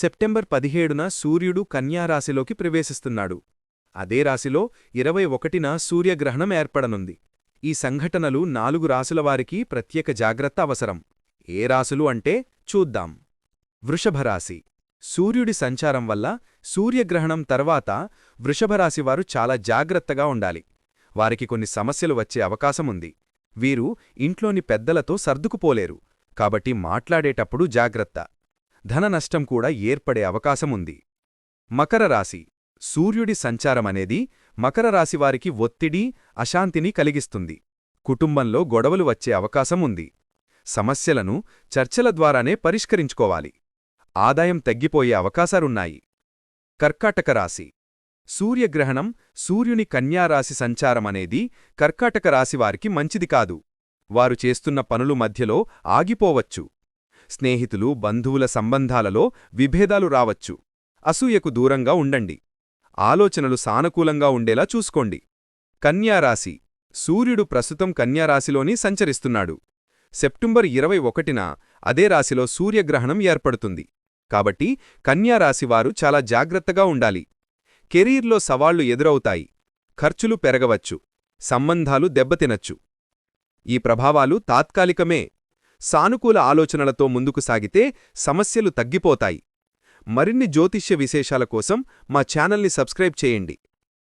September పదిహేడున సూర్యుడు కన్యారాశిలోకి ప్రవేశిస్తున్నాడు. అదే రాశిలో ఇరవై ఒకటిన సూర్యగ్రహణం ఏర్పడనుంది. ఈ సంఘటనలు నాలుగు రాశులవారికి ప్రత్యేక జాగ్రత్త అవసరం. ఏ రాశులు అంటే చూద్దాం. వృషభరాశి సూర్యుడి సంచారం వల్ల సూర్యగ్రహణం తర్వాత వృషభరాశివారు చాలా జాగ్రత్తగా ఉండాలి. వారికి కొన్ని సమస్యలు వచ్చే అవకాశముంది వీరు ఇంట్లోని పెద్దలతో సర్దుకుపోలేరు. కాబట్టి మాట్లాడేటప్పుడు జాగ్రత్త. ధన నష్టం కూడా ఏర్పడే అవకాశముంది. మకర రాశి. సూర్యుడి సంచారమనేది మకర రాశివారికి ఒత్తిడి అశాంతిని కలిగిస్తుంది. కుటుంబంలో గొడవలు వచ్చే అవకాశం ఉంది సమస్యలను చర్చల ద్వారానే పరిష్కరించుకోవాలి. ఆదాయం తగ్గిపోయే అవకాశాలున్నాయి. కర్కాటక రాశి. సూర్యగ్రహణం సూర్యుని కన్యారాశి సంచారమనేది కర్కాటక రాశివారికి మంచిది కాదు. వారు చేస్తున్న పనులు మధ్యలో ఆగిపోవచ్చు. స్నేహితులు బంధువుల సంబంధాలలో విభేదాలు రావచ్చు. అసూయకు దూరంగా ఉండండి. ఆలోచనలు సానుకూలంగా ఉండేలా చూసుకోండి. కన్యారాశి. సూర్యుడు ప్రస్తుతం కన్యారాశిలోని సంచరిస్తున్నాడు. సెప్టెంబర్ ఇరవై ఒకటిన అదే రాశిలో సూర్యగ్రహణం ఏర్పడుతుంది. కాబట్టి కన్యారాశివారు చాలా జాగ్రత్తగా ఉండాలి. కెరీర్లో సవాళ్ళు ఎదురవుతాయి. ఖర్చులు పెరగవచ్చు. సంబంధాలు దెబ్బతినచ్చు. ఈ ప్రభావాలు తాత్కాలికమే. సానుకూల ఆలోచనలతో ముందుకు సాగితే సమస్యలు తగ్గిపోతాయి. మరిన్ని జ్యోతిష్య విశేషాల కోసం మా ఛానల్ని సబ్స్క్రైబ్ చేయండి.